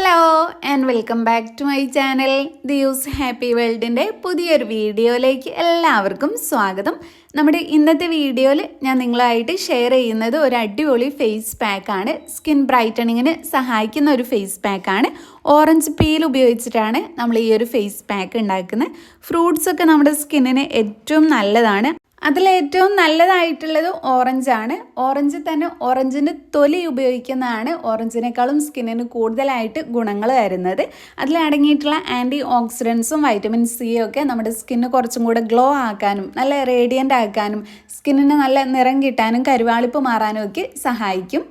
Hello and welcome back to my channel the use happy വേൾഡിന്റെ പുതിയൊരു വീഡിയോയിലേക്ക് എല്ലാവർക്കും സ്വാഗതം. നമ്മുടെ ഇന്നത്തെ വീഡിയോയിൽ ഞാൻ നിങ്ങളായിട്ട് ഷെയർ ചെയ്യുന്നത് ഒരു അടിപൊളി ഫേസ് പാക്കാണ് സ്കിൻ ബ്രൈറ്റണിങ്ങിന് സഹായിക്കുന്ന ഒരു ഫേസ് പാക്കാണ് ഓറഞ്ച് പീൽ ഉപയോഗിച്ചിട്ടാണ് നമ്മൾ ഈ ഒരു ഫേസ് പാക്ക് ഉണ്ടാക്കുന്നത്. ഫ്രൂട്ട്സൊക്കെ നമ്മുടെ സ്കിന്നിന് ഏറ്റവും നല്ലതാണ്. അതിലേറ്റവും നല്ലതായിട്ടുള്ളത് ഓറഞ്ചാണ്. ഓറഞ്ച് തന്നെ ഓറഞ്ചിന്റെ തൊലി ഉപയോഗിക്കുന്നതാണ്. ഓറഞ്ചിനേക്കാളും സ്കിന്നിന് കൂടുതലായിട്ട് ഗുണങ്ങൾ തരുന്നത്. അതിൽ അടങ്ങിയിട്ടുള്ള ആന്റി ഓക്സിഡൻസും വൈറ്റമിൻ സിയും ഒക്കെ നമ്മുടെ സ്കിന്ന് കുറച്ചും കൂടെ ഗ്ലോ ആക്കാനും നല്ല റേഡിയന്റ് ആക്കാനും സ്കിന്നിന് നല്ല നിറം കിട്ടാനും കരുവാളിപ്പ് മാറാനും ഒക്കെ സഹായിക്കും.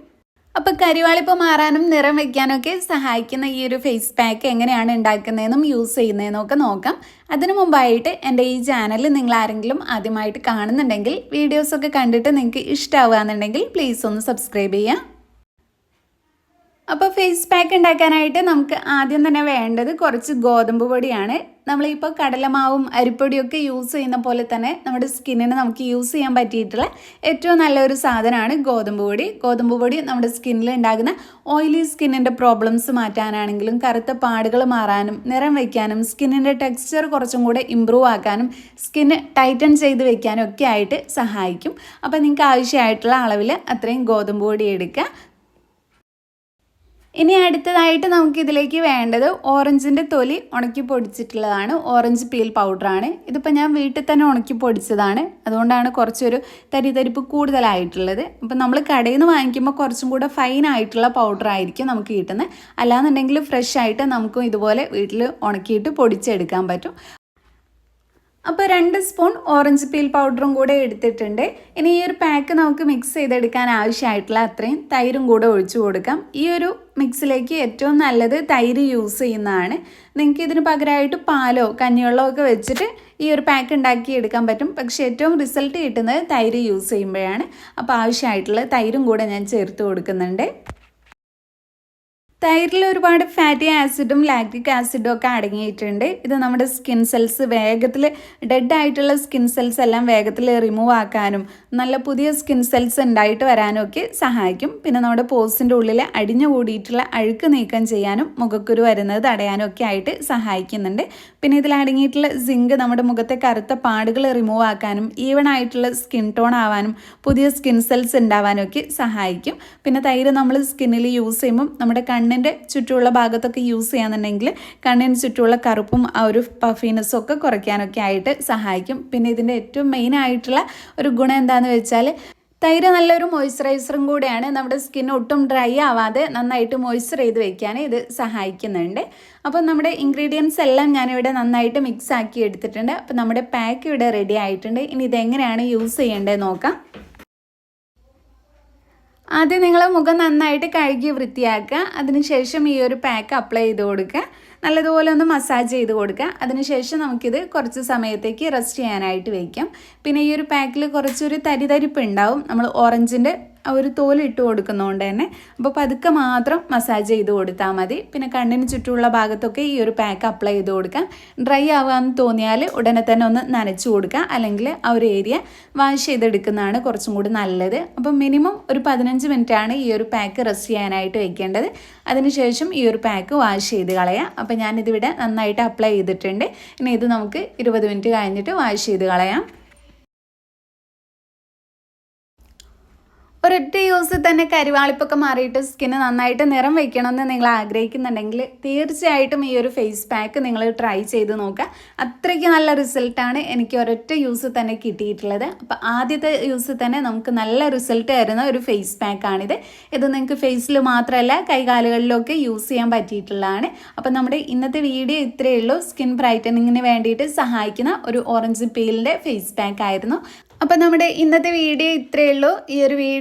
അപ്പോൾ കരിവാളിപ്പ് മാറാനും നിറം വയ്ക്കാനൊക്കെ സഹായിക്കുന്ന ഈ ഒരു ഫേസ് പാക്ക് എങ്ങനെയാണ് ഉണ്ടാക്കുന്നതെന്നും യൂസ് ചെയ്യുന്നതെന്നും ഒക്കെ നോക്കാം. അതിനു മുമ്പായിട്ട് എന്റെ ഈ ചാനൽ നിങ്ങൾ ആരെങ്കിലും ആദ്യമായിട്ട് കാണുന്നുണ്ടെങ്കിൽ വീഡിയോസൊക്കെ കണ്ടിട്ട് നിങ്ങൾക്ക് ഇഷ്ടമാവുകയെന്നുണ്ടെങ്കിൽ പ്ലീസ് ഒന്ന് സബ്സ്ക്രൈബ് ചെയ്യാം അപ്പോൾ ഫേസ് പാക്ക് ഉണ്ടാക്കാനായിട്ട് നമുക്ക് ആദ്യം തന്നെ വേണ്ടത് കുറച്ച് ഗോതമ്പ് പൊടിയാണ്. നമ്മളിപ്പോൾ കടലമാവും അരിപ്പൊടിയൊക്കെ യൂസ് ചെയ്യുന്ന പോലെ തന്നെ നമ്മുടെ സ്കിന്നിന് നമുക്ക് യൂസ് ചെയ്യാൻ പറ്റിയിട്ടുള്ള ഏറ്റവും നല്ലൊരു സാധനമാണ് ഗോതമ്പ് പൊടി. ഗോതമ്പ് പൊടി നമ്മുടെ സ്കിന്നിൽ ഉണ്ടാകുന്ന ഓയിലി സ്കിന്നിന്റെ പ്രോബ്ലംസ് മാറ്റാനാണെങ്കിലും കറുത്ത പാടുകൾ മാറാനും നിറം വയ്ക്കാനും സ്കിന്നിന്റെ ടെക്സ്ചർ കുറച്ചും കൂടെ ഇമ്പ്രൂവ് ആക്കാനും സ്കിന്ന് ടൈറ്റൻ ചെയ്ത് വെക്കാനും ഒക്കെ ആയിട്ട് സഹായിക്കും. അപ്പോൾ നിങ്ങൾക്ക് ആവശ്യമായിട്ടുള്ള അളവിൽ അത്രയും ഗോതമ്പ് പൊടി എടുക്കുക. ഇനി അടുത്തതായിട്ട് നമുക്ക് ഇതിലേക്ക് വേണ്ടത് ഓറഞ്ചിന്റെ തൊലി ഉണക്കി പൊടിച്ചിട്ടുള്ളതാണ്. ഓറഞ്ച് പീൽ പൗഡറാണ് ഇതിപ്പോൾ ഞാൻ വീട്ടിൽ തന്നെ ഉണക്കി പൊടിച്ചതാണ്. അതുകൊണ്ടാണ് കുറച്ചൊരു തരിതരിപ്പ് കൂടുതലായിട്ടുള്ളത്. അപ്പം നമ്മൾ കടയിൽ നിന്ന് വാങ്ങിക്കുമ്പോൾ കുറച്ചും കൂടെ ഫൈൻ ആയിട്ടുള്ള പൗഡർ ആയിരിക്കും നമുക്ക് കിട്ടുന്നത്. അല്ലാന്നുണ്ടെങ്കിൽ ഫ്രഷ് ആയിട്ട് നമുക്കും ഇതുപോലെ വീട്ടിൽ ഉണക്കിയിട്ട് പൊടിച്ചെടുക്കാൻ പറ്റും. അപ്പോൾ രണ്ട് സ്പൂൺ ഓറഞ്ച് പീൽ പൗഡറും കൂടെ എടുത്തിട്ടുണ്ട്. ഇനി ഈ ഒരു പാക്ക് നമുക്ക് മിക്സ് ചെയ്തെടുക്കാൻ ആവശ്യമായിട്ടുള്ള അത്രയും തൈരും കൂടെ ഒഴിച്ചു കൊടുക്കാം. ഈ ഒരു മിക്സിലേക്ക് ഏറ്റവും നല്ലത് തൈര് യൂസ് ചെയ്യുന്നതാണ്. നിങ്ങൾക്ക് ഇതിന് പകരമായിട്ട് പാലോ കഞ്ഞിവെള്ളമോ ഒക്കെ വെച്ചിട്ട് ഈ ഒരു പാക്ക് ഉണ്ടാക്കി എടുക്കാൻ പറ്റും. പക്ഷേ ഏറ്റവും റിസൾട്ട് കിട്ടുന്നത് തൈര് യൂസ് ചെയ്യുമ്പോഴാണ്. അപ്പോൾ ആവശ്യമായിട്ടുള്ള തൈരും കൂടെ ഞാൻ ചേർത്ത് കൊടുക്കുന്നുണ്ട്. തൈരിൽ ഒരുപാട് ഫാറ്റി ആസിഡും ലാക്റ്റിക് ആസിഡും ഒക്കെ അടങ്ങിയിട്ടുണ്ട്. ഇത് നമ്മുടെ സ്കിൻ സെൽസ് വേഗത്തിൽ ഡെഡ് ആയിട്ടുള്ള സ്കിൻ സെൽസ് എല്ലാം വേഗത്തിൽ റിമൂവ് ആക്കാനും നല്ല പുതിയ സ്കിൻ സെൽസ് ഉണ്ടായിട്ട് വരാനും ഒക്കെ സഹായിക്കും. പിന്നെ നമ്മുടെ പോസിന്റെ ഉള്ളിൽ അടിഞ്ഞു കൂടിയിട്ടുള്ള അഴുക്ക് നീക്കം ചെയ്യാനും മുഖക്കുരു വരുന്നത് തടയാനും ഒക്കെ ആയിട്ട് സഹായിക്കുന്നുണ്ട്. പിന്നെ ഇതിൽ അടങ്ങിയിട്ടുള്ള സിങ്ക് നമ്മുടെ മുഖത്തെ കറുത്ത പാടുകൾ റിമൂവ് ആക്കാനും ഈവൺ ആയിട്ടുള്ള സ്കിൻ ടോൺ ആവാനും പുതിയ സ്കിൻ സെൽസ് ഉണ്ടാവാനും ഒക്കെ സഹായിക്കും. പിന്നെ തൈര് നമ്മൾ സ്കിന്നിൽ യൂസ് ചെയ്യുമ്പം നമ്മുടെ കണ്ണിന്റെ ചുറ്റുമുള്ള ഭാഗത്തൊക്കെ യൂസ് ചെയ്യാന്നുണ്ടെങ്കിൽ കണ്ണിന് ചുറ്റുമുള്ള കറുപ്പും ആ ഒരു പഫിനെസ്സും ഒക്കെ കുറയ്ക്കാനൊക്കെ ആയിട്ട് സഹായിക്കും. പിന്നെ ഇതിന്റെ ഏറ്റവും മെയിൻ ആയിട്ടുള്ള ഒരു ഗുണം എന്താണെന്ന് വെച്ചാൽ തൈര് നല്ലൊരു മോയ്സ്ചറൈസറും കൂടെയാണ് നമ്മുടെ സ്കിൻ ഒട്ടും ഡ്രൈ ആവാതെ നന്നായിട്ട് മോയ്സ്ചർ ചെയ്ത് വെക്കാൻ ഇത് സഹായിക്കുന്നുണ്ട്. അപ്പോൾ നമ്മുടെ ഇൻഗ്രീഡിയൻസ് എല്ലാം ഞാനിവിടെ നന്നായിട്ട് മിക്സ് ആക്കി എടുത്തിട്ടുണ്ട്. അപ്പോൾ നമ്മുടെ പാക്ക് ഇവിടെ റെഡി ആയിട്ടുണ്ട്. ഇനി ഇതെങ്ങനെയാണ് യൂസ് ചെയ്യേണ്ടത് നോക്കാം. ആദ്യം നിങ്ങൾ മുഖം നന്നായിട്ട് കഴുകി വൃത്തിയാക്കുക. അതിനുശേഷം ഈ ഒരു പാക്ക് അപ്ലൈ ചെയ്ത് കൊടുക്കുക. നല്ലതുപോലെ ഒന്ന് മസാജ് ചെയ്ത് കൊടുക്കുക. അതിനുശേഷം നമുക്കിത് കുറച്ച് സമയത്തേക്ക് റെസ്റ്റ് ചെയ്യാനായിട്ട് വയ്ക്കാം പിന്നെ ഈ ഒരു പാക്കിൽ കുറച്ചൊരു തരിതരിപ്പ് ഉണ്ടാവും. നമ്മൾ ഓറഞ്ചിന്റെ ഒരു തോലിട്ട് കൊടുക്കുന്നതുകൊണ്ട് തന്നെ. അപ്പോൾ പതുക്കെ മാത്രം മസാജ് ചെയ്ത് കൊടുത്താൽ മതി. പിന്നെ കണ്ണിന് ചുറ്റുമുള്ള ഭാഗത്തൊക്കെ ഈ ഒരു പാക്ക് അപ്ലൈ ചെയ്ത് കൊടുക്കാം. ഡ്രൈ ആവാമെന്ന് തോന്നിയാൽ ഉടനെ തന്നെ ഒന്ന് നനച്ചു കൊടുക്കുക അല്ലെങ്കിൽ ആ ഒരു ഏരിയ വാഷ് ചെയ്തെടുക്കുന്നതാണ് കുറച്ചും കൂടി നല്ലത്. അപ്പോൾ മിനിമം ഒരു പതിനഞ്ച് മിനിറ്റാണ് ഈ ഒരു പാക്ക് റെസ്റ്റ് ചെയ്യാനായിട്ട് വെക്കേണ്ടത്. അതിനുശേഷം ഈ ഒരു പാക്ക് വാഷ് ചെയ്ത് കളയാം. അപ്പോൾ ഞാനിതിവിടെ നന്നായിട്ട് അപ്ലൈ ചെയ്തിട്ടുണ്ട്. ഇനി ഇത് നമുക്ക് ഇരുപത് മിനിറ്റ് കഴിഞ്ഞിട്ട് വാഷ് ചെയ്ത് കളയാം. ഒരൊറ്റ യൂസിൽ തന്നെ കരിവാളിപ്പൊക്കെ മാറിയിട്ട് സ്കിന്ന് നന്നായിട്ട് നിറം വയ്ക്കണമെന്ന് നിങ്ങൾ ആഗ്രഹിക്കുന്നുണ്ടെങ്കിൽ തീർച്ചയായിട്ടും ഈ ഒരു ഫേസ് പാക്ക് നിങ്ങൾ ട്രൈ ചെയ്ത് നോക്കുക. അത്രയ്ക്ക് നല്ല റിസൾട്ടാണ് എനിക്ക് ഒരൊറ്റ യൂസ് തന്നെ കിട്ടിയിട്ടുള്ളത്. അപ്പോൾ ആദ്യത്തെ യൂസ് തന്നെ നമുക്ക് നല്ല റിസൾട്ട് തരുന്ന ഒരു ഫേസ് പാക്കാണിത് ഇത് നിങ്ങൾക്ക് ഫേസിൽ മാത്രമല്ല കൈകാലുകളിലൊക്കെ യൂസ് ചെയ്യാൻ പറ്റിയിട്ടുള്ളതാണ്. അപ്പോൾ നമ്മുടെ ഇന്നത്തെ വീഡിയോ ഇത്രയേ ഉള്ളൂ. സ്കിൻ ബ്രൈറ്റനിങ്ങിന് വേണ്ടിയിട്ട് സഹായിക്കുന്ന ഒരു ഓറഞ്ച് പീലിന്റെ ഫേസ് പാക്ക് ആയിരുന്നു. അപ്പോൾ നമ്മുടെ ഇന്നത്തെ വീഡിയോ ഇത്രയേ ഉള്ളൂ. ഈ ഒരു